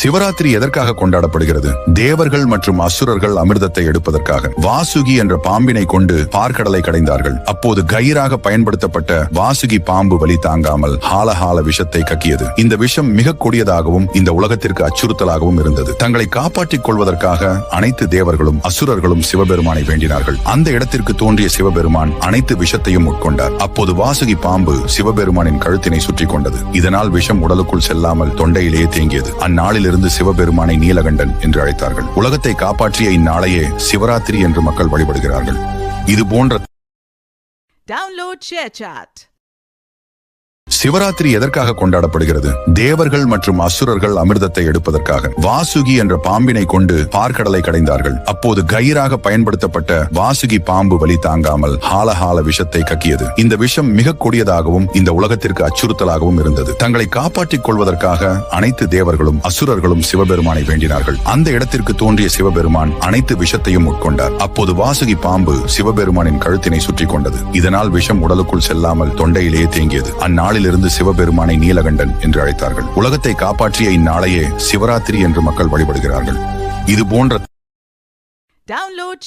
சிவராத்திரி எதற்காக கொண்டாடப்படுகிறது? தேவர்கள் மற்றும் அசுரர்கள் அமிர்தத்தை எடுப்பதற்காக. வாசுகி என்ற பாம்பினை கொண்டு பார்க்கடலை கடைந்தார்கள். அப்போது கயிறாக பயன்படுத்தப்பட்ட வாசுகி பாம்பு வலி தாங்காமல் ஹாலஹால விஷத்தை கக்கியது. இந்த விஷம் மிக கொடியதாகவும் இந்த உலகத்திற்கு அச்சுறுத்தலாகவும் இருந்தது. தங்களை காப்பாற்றிக் கொள்வதற்காக அனைத்து தேவர்களும் அசுரர்களும் சிவபெருமானை வேண்டினார்கள். அந்த இடத்திற்கு தோன்றிய சிவபெருமான் அனைத்து விஷத்தையும் உட்கொண்டார். அப்போது வாசுகி பாம்பு சிவபெருமானின் கழுத்தினை சுற்றி கொண்டது. இதனால் விஷம் உடலுக்குள் செல்லாமல் தொண்டையிலேயே தேங்கியது. இருந்து சிவபெருமானை நீலகண்டன் என்று அழைத்தார்கள். உலகத்தை காப்பாற்றிய இந்நாளையே சிவராத்திரி என்று மக்கள் வழிபடுகிறார்கள். இது போன்ற Download சிவராத்திரி எதற்காக கொண்டாடப்படுகிறது? தேவர்கள் மற்றும் அசுரர்கள் அமிர்தத்தை எடுப்பதற்காக. வாசுகி என்ற பாம்பினை கொண்டு பார்க்கடலை கடைந்தார்கள். அப்போது கயிறாக பயன்படுத்தப்பட்ட வாசுகி பாம்பு வலி தாங்காமல் ஹாலஹால விஷத்தை கக்கியது. இந்த விஷம் மிக கொடியதாகவும் இந்த உலகத்திற்கு அச்சுறுத்தலாகவும் இருந்தது. தங்களை காப்பாற்றிக் கொள்வதற்காக அனைத்து தேவர்களும் அசுரர்களும் சிவபெருமானை வேண்டினார்கள். அந்த இடத்திற்கு தோன்றிய சிவபெருமான் அனைத்து விஷத்தையும் உட்கொண்டார். அப்போது வாசுகி பாம்பு சிவபெருமானின் கழுத்தினை சுற்றி கொண்டது. இதனால் விஷம் உடலுக்குள் செல்லாமல் தொண்டையிலேயே தேங்கியது. அந்நாளிலிருந்து சிவபெருமானை நீலகண்டன் என்று அழைத்தார்கள். உலகத்தை காப்பாற்றிய இந்நாளையே சிவராத்திரி என்று மக்கள் வழிபடுகிறார்கள். இது போன்ற டவுன்லோட்